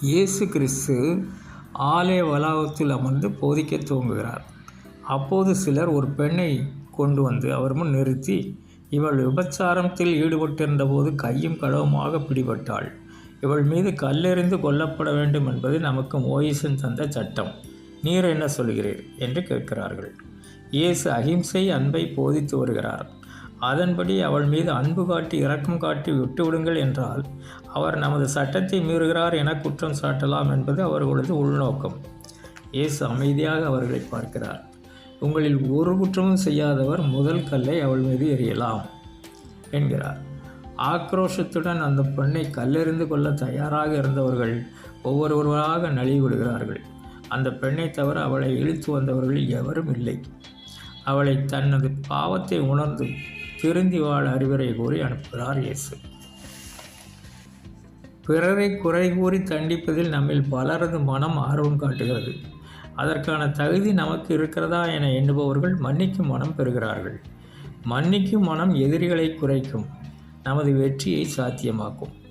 இயேசு கிறிஸ்து ஆலய வளாகத்தில் அமர்ந்து போதிக்க துவங்குகிறார். அப்போது சிலர் ஒரு பெண்ணை கொண்டு வந்து அவர் முன் நிறுத்தி இவள் விபச்சாரத்தில் ஈடுபட்டிருந்தபோது கையும் களவுமாக பிடிபட்டாள். இவள் மீது கல்லெறிந்து கொல்லப்பட வேண்டும் என்பது நமக்கு மோயிசன் தந்த சட்டம். நீர் என்ன சொல்கிறீர்? என்று கேட்கிறார்கள். இயேசு அகிம்சை அன்பை போதித்து வருகிறார். அதன்படி அவள் மீது அன்பு காட்டி இரக்கம் காட்டி விட்டுவிடுங்கள் என்றால் அவர் நமது சட்டத்தை மீறுகிறார் என குற்றம் சாட்டலாம் என்பது அவர்களது உள்நோக்கம். இயேசு அமைதியாக அவர்களை பார்க்கிறார். உங்களில் ஒரு குற்றமும் செய்யாதவர் முதல் கல்லை அவள் மீது எறியலாம் என்கிறார். ஆக்ரோஷத்துடன் அந்த பெண்ணை கல்லெறிந்து கொள்ள தயாராக இருந்தவர்கள் ஒவ்வொருவராக நழுவிவிடுகிறார்கள். அந்த பெண்ணை தவிர அவளை இழுத்து வந்தவர்கள் எவரும் இல்லை. அவளை தனது பாவத்தை உணர்ந்து திருந்தி வாழ அறிவுரை கூறி அனுப்புகிறார் இயேசு. பிறரை குறை கூறி தண்டிப்பதில் நம்மில் பலரது மனம் ஆர்வம் காட்டுகிறது. அதற்கான தகுதி நமக்கு இருக்கிறதா என எண்ணுபவர்கள் மன்னிக்கும் மனம் பெறுகிறார்கள். மன்னிக்கும் மனம் எதிரிகளை குறைக்கும். நமது வெற்றியை சாத்தியமாக்கும்.